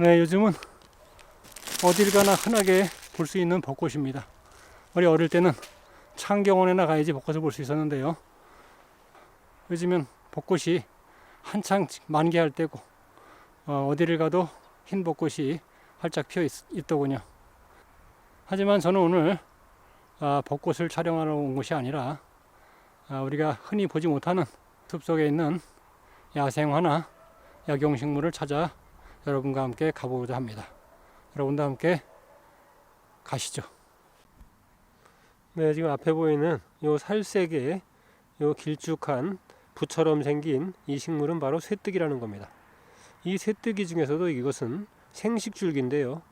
네, 요즘은 어딜 가나 흔하게 볼 수 있는 벚꽃입니다. 우리 어릴 때는 창경원에나 가야지 벚꽃을 볼 수 있었는데요. 요즘은 벚꽃이 한창 만개할 때고 어, 디를 가도 흰 벚꽃이 활짝 피어 있, 더군요 하지만 저는 오늘 아, 벚꽃을 촬영하러 온 것이 아니라 아, 우리가 흔히 보지 못하는 숲속에 있는 야생화나 약용식물을 찾아 여러분과 함께 가보고자 합니다. 여러분과 함께 가시죠. 네, 지금 앞에 보이는 요 살색의 요 길쭉한 부처럼 생긴 이 식물은 바로 쇠뜨기라는 겁니다. 이 쇠뜨기 중에서도 이것은 생식줄기인데요.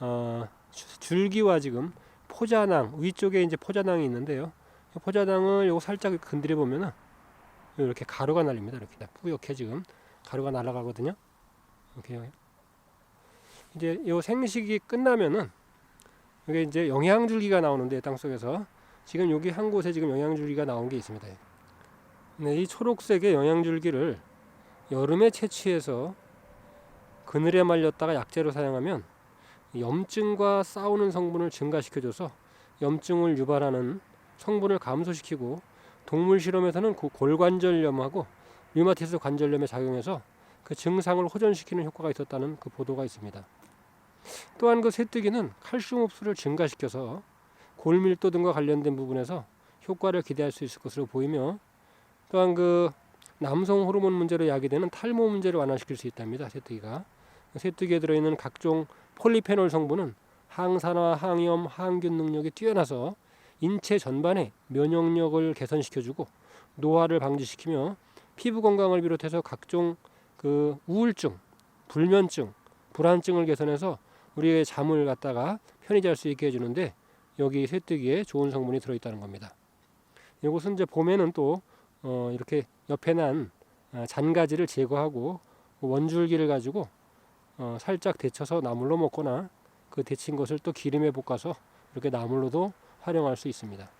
어, 줄기와 지금 포자낭 위쪽에 이제 포자낭이 있는데요. 이 포자낭을 요 살짝 건드려 보면은 이렇게 가루가 날립니다. 이렇게 뿌옇게 지금 가루가 날아가거든요. 이렇게 이제 요 생식이 끝나면은 이게 이제 영양줄기가 나오는데 땅 속에서 지금 여기 한 곳에 지금 영양줄기가 나온 게 있습니다. 네, 이 초록색의 영양줄기를 여름에 채취해서 그늘에 말렸다가 약재로 사용하면 염증과 싸우는 성분을 증가시켜줘서 염증을 유발하는 성분을 감소시키고 동물 실험에서는 그 골관절염하고 류마티스 관절염에 작용해서 그 증상을 호전시키는 효과가 있었다는 그 보도가 있습니다. 또한 그 쇠뜨기는 칼슘 흡수를 증가시켜서 골밀도 등과 관련된 부분에서 효과를 기대할 수 있을 것으로 보이며 또한 그 남성 호르몬 문제로 야기되는 탈모 문제를 완화시킬 수 있답니다. 쇠뜨기가 쇠뜨기에 들어있는 각종 폴리페놀 성분은 항산화, 항염, 항균 능력이 뛰어나서 인체 전반에 면역력을 개선시켜주고 노화를 방지시키며 피부 건강을 비롯해서 각종 그 우울증, 불면증, 불안증을 개선해서 우리의 잠을 갖다가 편히 잘 수 있게 해주는데 여기 쇠뜨기에 좋은 성분이 들어있다는 겁니다. 이것은 이제 봄에는 또 어, 이렇게 옆에 난 아, 잔가지를 제거하고 원줄기를 가지고 어, 살짝 데쳐서 나물로 먹거나 그 데친 것을 또 기름에 볶아서 이렇게 나물로도 활용할 수 있습니다.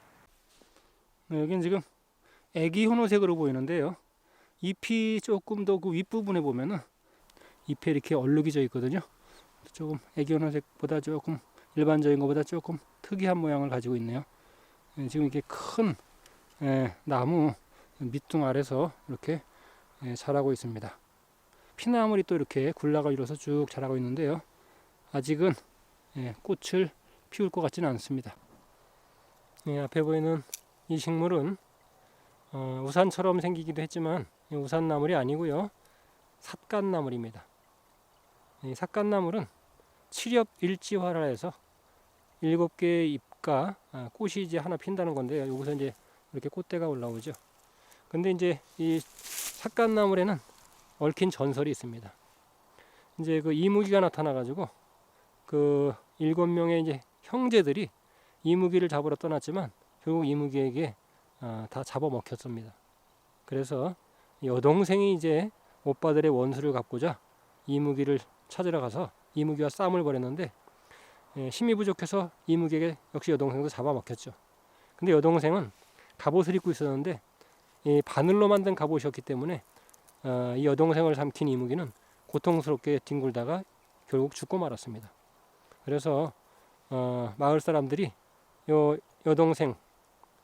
네, 여기는 지금 애기 혼호색으로 보이는데요. 잎이 조금 더 그 윗부분에 보면은 잎에 이렇게 얼룩이 져 있거든요. 조금 애기 혼호색보다 조금 일반적인 것보다 조금 특이한 모양을 가지고 있네요. 예, 지금 이렇게 큰 예, 나무 밑둥 아래서 이렇게 예, 자라고 있습니다. 피나물이 또 이렇게 굴락을 이뤄서 쭉 자라고 있는데요. 아직은 예, 꽃을 피울 것 같지는 않습니다. 예, 앞에 보이는 이 식물은 어, 우산처럼 생기기도 했지만 이 우산나물이 아니고요. 삿갓나물입니다. 이 삿갓나물은 칠엽 일지화라 해서 일곱 개의 잎과 아, 꽃이 이제 하나 핀다는 건데요. 여기서 이제 이렇게 꽃대가 올라오죠. 근데 이제 이 삿갓나물에는 얽힌 전설이 있습니다. 이제 그 이무기가 나타나가지고 그 일곱 명의 이제 형제들이 이무기를 잡으러 떠났지만 결국 이무기에게 아, 다 잡아먹혔습니다. 그래서 여동생이 이제 오빠들의 원수를 갚고자 이무기를 찾으러 가서 이무기와 싸움을 벌였는데 예, 힘이 부족해서 이무기에게 역시 여동생도 잡아먹혔죠. 근데 여동생은 갑옷을 입고 있었는데 이 바늘로 만든 갑옷이었기 때문에 어, 이 여동생을 삼킨 이무기는 고통스럽게 뒹굴다가 결국 죽고 말았습니다. 그래서 어, 마을 사람들이 요 여동생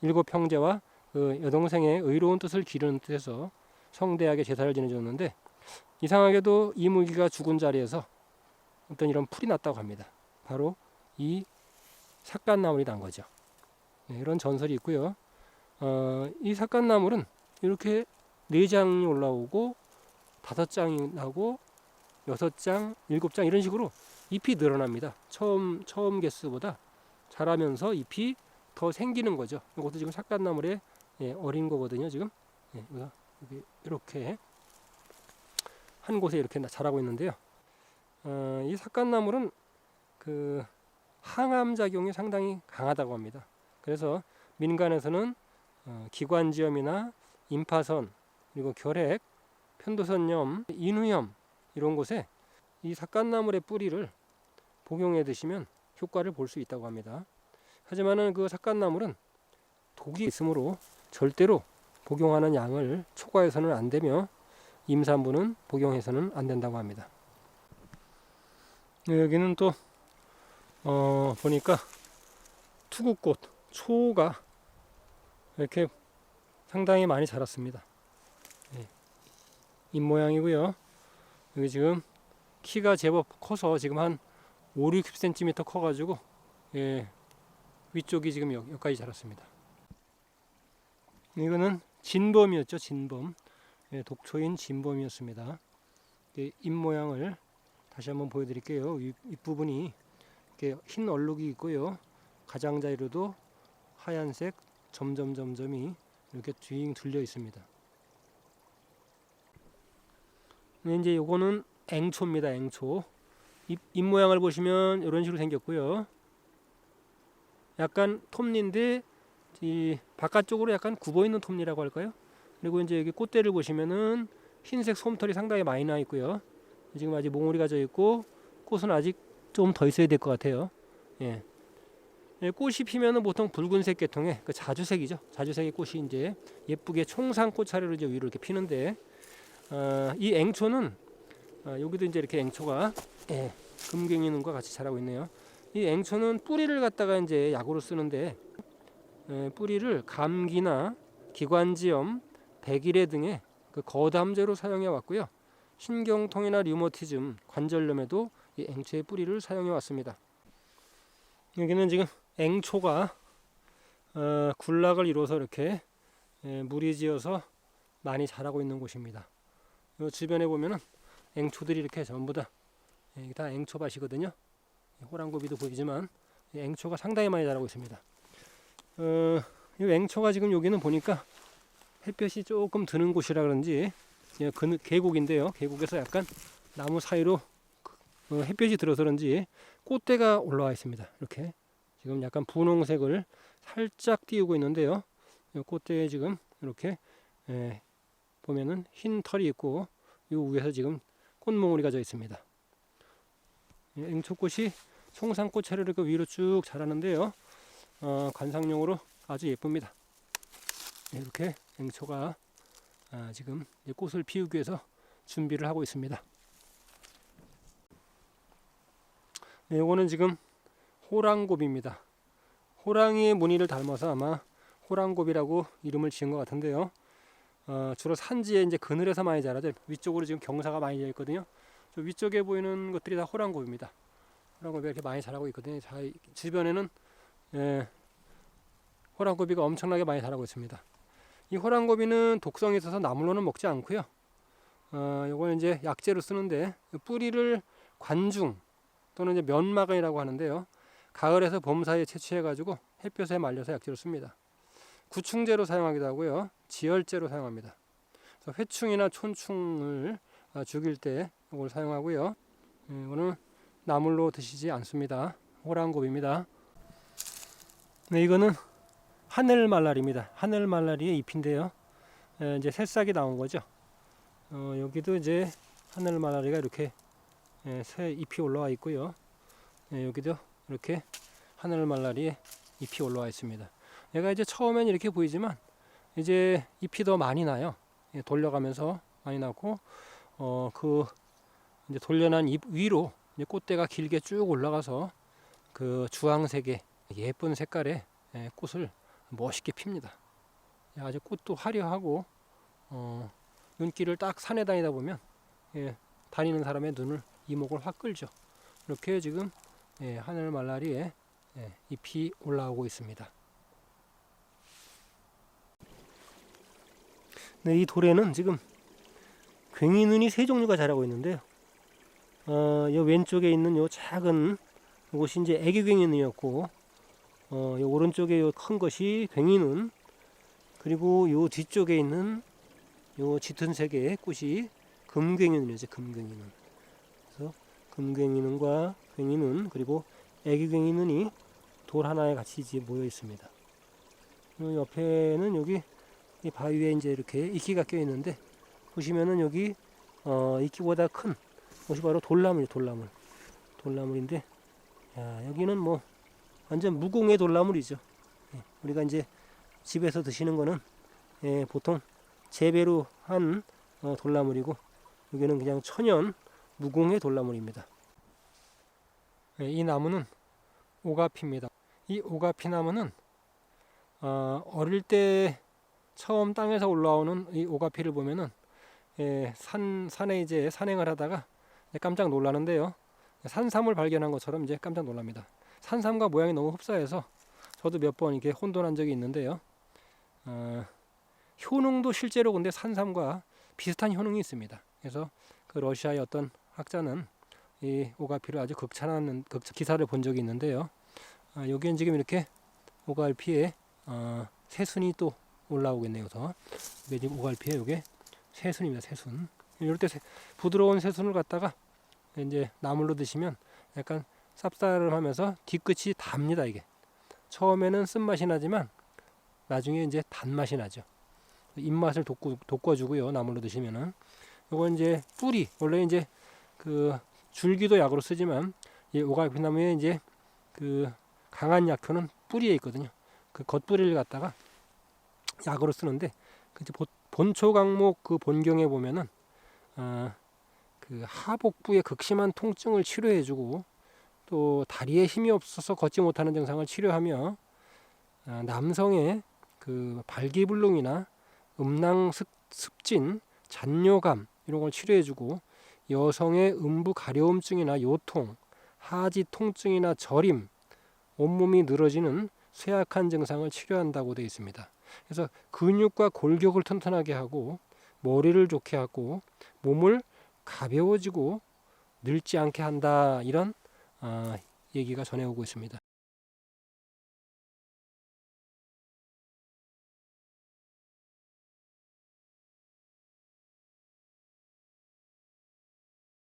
일곱 형제와 그 여동생의 의로운 뜻을 기르는 뜻에서 성대하게 제사를 지내줬는데 이상하게도 이무기가 죽은 자리에서 어떤 이런 풀이 났다고 합니다. 바로 이 삭간나물이 난 거죠. 네, 이런 전설이 있고요. 어, 이 삭간나물은 이렇게 네 장이 올라오고 다섯 장이 나고 여섯 장, 일곱 장 이런 식으로 잎이 늘어납니다. 처음 처음 개수보다 자라면서 잎이 더 생기는 거죠. 이것도 지금 삭간나물의 예, 어린 거거든요. 지금 예, 이렇게 한 곳에 이렇게 자라고 있는데요. 어, 이 삭간나물은 그 항암 작용이 상당히 강하다고 합니다. 그래서 민간에서는 어, 기관지염이나 임파선 그리고 결핵, 편도선염, 인후염 이런 곳에 이 삭간나물의 뿌리를 복용해 드시면 효과를 볼 수 있다고 합니다. 하지만은 그 삭간나물은 독이 있으므로 절대로 복용하는 양을 초과해서는 안 되며 임산부는 복용해서는 안 된다고 합니다. 네, 여기는 또 어, 보니까 투구꽃 초가 이렇게 상당히 많이 자랐습니다. 예. 잎 모양이고요. 여기 지금 키가 제법 커서 지금 한 5, 60cm 커가지고 예, 위쪽이 지금 여, 여기까지 자랐습니다. 이거는 진범이었죠, 진범. 예, 독초인 진범이었습니다. 예, 잎 모양을 다시 한번 보여드릴게요. 이, 윗부분이 이렇게 흰 얼룩이 있고요. 가장자리로도 하얀색 점점점점이 이렇게 dwi잉 둘려 있습니다. 네, 이제 요거는 앵초입니다. 앵초. 잎, 잎 모양을 보시면 이런 식으로 생겼고요. 약간 톱니인데 이 바깥쪽으로 약간 굽어 있는 톱니라고 할까요? 그리고 이제 여기 꽃대를 보시면은 흰색 솜털이 상당히 많이 나 있고요. 지금 아직 몽울이가 져 있고 꽃은 아직 좀 더 있어야 될 것 같아요. 예. 예, 꽃이 피면은 보통 붉은색 계통의 그 자주색이죠. 자주색의 꽃이 이제 예쁘게 총상 꽃차례로 이제 위로 이렇게 피는데 어, 이 앵초는 어, 여기도 이제 이렇게 앵초가 예, 금갱이눈과 같이 자라고 있네요. 이 앵초는 뿌리를 갖다가 이제 약으로 쓰는데 예, 뿌리를 감기나 기관지염, 백일해 등의 그 거담제로 사용해 왔고요. 신경통이나 류머티즘, 관절염에도 이 앵초의 뿌리를 사용해 왔습니다. 여기는 지금 앵초가 어, 군락을 이루어서 이렇게 예, 무리지어서 많이 자라고 있는 곳입니다. 이 주변에 보면은 앵초들이 이렇게 전부 다 예, 앵초밭이거든요. 호랑고비도 보이지만 이 앵초가 상당히 많이 자라고 있습니다. 어, 이 앵초가 지금 여기는 보니까 햇볕이 조금 드는 곳이라 그런지 예, 그 계곡인데요. 계곡에서 약간 나무 사이로 어, 햇볕이 들어서 그런지 꽃대가 올라와 있습니다. 이렇게 지금 약간 분홍색을 살짝 띄우고 있는데요. 이 꽃대에 지금 이렇게 예, 보면은 흰 털이 있고 이 위에서 지금 꽃몽울이가 져 있습니다. 예, 앵초꽃이 송상꽃차를 이렇게 위로 쭉 자라는데요. 어, 관상용으로 아주 예쁩니다. 네, 이렇게 앵초가 아, 지금 꽃을 피우기 위해서 준비를 하고 있습니다. 네, 이거는 지금 호랑곱입니다. 호랑이의 무늬를 닮아서 아마 호랑곱이라고 이름을 지은 것 같은데요. 어, 주로 산지에 이제 그늘에서 많이 자라죠. 위쪽으로 지금 경사가 많이 되어 있거든요. 저 위쪽에 보이는 것들이 다 호랑곱입니다. 호랑곱이 이렇게 많이 자라고 있거든요. 자, 이 주변에는 예, 호랑고비가 엄청나게 많이 자라고 있습니다. 이 호랑고비는 독성이 있어서 나물로는 먹지 않고요. 어, 요거는 이제 약재로 쓰는데 뿌리를 관중 또는 이제 면막이라고 하는데요. 가을에서 봄 사이에 채취해 가지고 햇볕에 말려서 약재로 씁니다. 구충제로 사용하기도 하고요. 지혈제로 사용합니다. 그래서 회충이나 촌충을 어, 죽일 때 이걸 사용하고요. 예, 이거는 나물로 드시지 않습니다. 호랑고비입니다. 네, 이거는 하늘 말라리입니다. 하늘 말라리의 잎인데요. 에, 이제 새싹이 나온 거죠. 어, 여기도 이제 하늘 말라리가 이렇게 에, 새 잎이 올라와 있고요. 에, 여기도 이렇게 하늘 말라리의 잎이 올라와 있습니다. 얘가 이제 처음엔 이렇게 보이지만 이제 잎이 더 많이 나요. 예, 돌려가면서 많이 나고 어, 그 이제 돌려난 잎 위로 꽃대가 길게 쭉 올라가서 그 주황색의 예쁜 색깔의 예, 꽃을 멋있게 핍니다. 아주 꽃도 화려하고 어, 눈길을 딱 산에 다니다 보면 예, 다니는 사람의 눈을 이목을 확 끌죠. 이렇게 지금 예, 하늘 말라리에 예, 잎이 올라오고 있습니다. 네, 이 돌에는 지금 괭이눈이 세 종류가 자라고 있는데요. 어, 이 왼쪽에 있는 요 작은 곳이 이제 애기 괭이눈이었고 어, 요 오른쪽에 요큰 것이 괭이눈 그리고 요 뒤쪽에 있는 요 짙은 색의 꽃이 금괭이눈이죠 금괭이눈. 그래서 금괭이눈과 괭이눈 그리고 애기 괭이눈이 돌 하나에 같이 모여 있습니다. 요 옆에는 여기 이 바위에 이제 이렇게 이끼가 껴 있는데 보시면은 여기 어, 이끼보다 큰 것이 바로 돌나물 돌나물. 돌나물인데 야, 여기는 뭐 완전 무공의 돌나물이죠. 예, 우리가 이제 집에서 드시는 거는 예, 보통 재배로 한 어, 돌나물이고 여기는 그냥 천연 무공의 돌나물입니다. 예, 이 나무는 오가피입니다. 이 오가피 나무는 어, 어릴 때 처음 땅에서 올라오는 이 오가피를 보면은 예, 산 산에 이제 산행을 하다가 깜짝 놀라는데요. 산삼을 발견한 것처럼 이제 깜짝 놀랍니다. 산삼과 모양이 너무 흡사해서 저도 몇 번 이렇게 혼돈한 적이 있는데요. 어, 효능도 실제로 근데 산삼과 비슷한 효능이 있습니다. 그래서 그 러시아의 어떤 학자는 이 오가피를 아주 극찬하는 극 기사를 본 적이 있는데요. 아, 여기엔 지금 이렇게 오갈피에 어, 새순이 또 올라오고 있네요. 그래서 지금 오갈피에 이게 새순입니다. 새순. 이럴 때 새- 부드러운 새순을 갖다가 이제 나물로 드시면 약간 쌉싸름하면서 뒤끝이 답니다. 이게 처음에는 쓴맛이 나지만 나중에 이제 단맛이 나죠. 입맛을 돋구, 돋궈주고요. 나물로 드시면은 이건 이제 뿌리 원래 이제 그 줄기도 약으로 쓰지만 이 오갈피 나무에 이제 그 강한 약효는 뿌리에 있거든요. 그 겉뿌리를 갖다가 약으로 쓰는데 그 이제 보- 본초 강목 그 본경에 보면은 아, 그 하복부의 극심한 통증을 치료해주고 또 다리에 힘이 없어서 걷지 못하는 증상을 치료하며 아, 남성의 그 발기불능이나 음낭 습, 습진, 잔뇨감 이런 걸 치료해주고 여성의 음부 가려움증이나 요통, 하지 통증이나 저림, 온몸이 늘어지는 쇠약한 증상을 치료한다고 되어 있습니다. 그래서 근육과 골격을 튼튼하게 하고 머리를 좋게 하고 몸을 가벼워지고 늙지 않게 한다 이런 아, 얘기가 전해오고 있습니다.